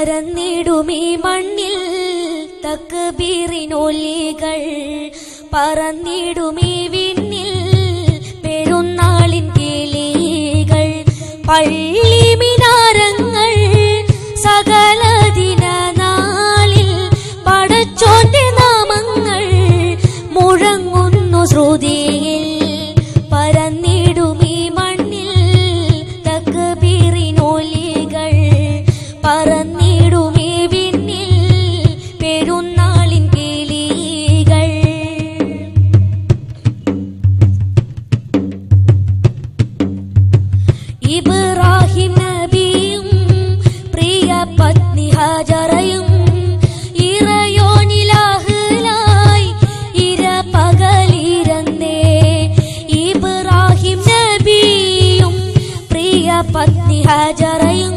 പരന്നിടുമീ മണ്ണിൽ തക്ബീറിനൊലികൾ. പറന്നിടുമീ വിണ്ണിൽ പെരുന്നാളിൻ കിളികൾ. പള്ളി മിനാരങ്ങൾ സകല ദിനനാളിൽ പടച്ചോന്റെ നാമങ്ങൾ മുഴങ്ങുന്നു ശ്രുതിയിൽ ഇബ്രാഹിം നബിയും പ്രിയ പത്നി ഹാജറയും ഇര ഇബ്രാഹിം നബിയും പ്രിയ പത്നി ഹാജറയും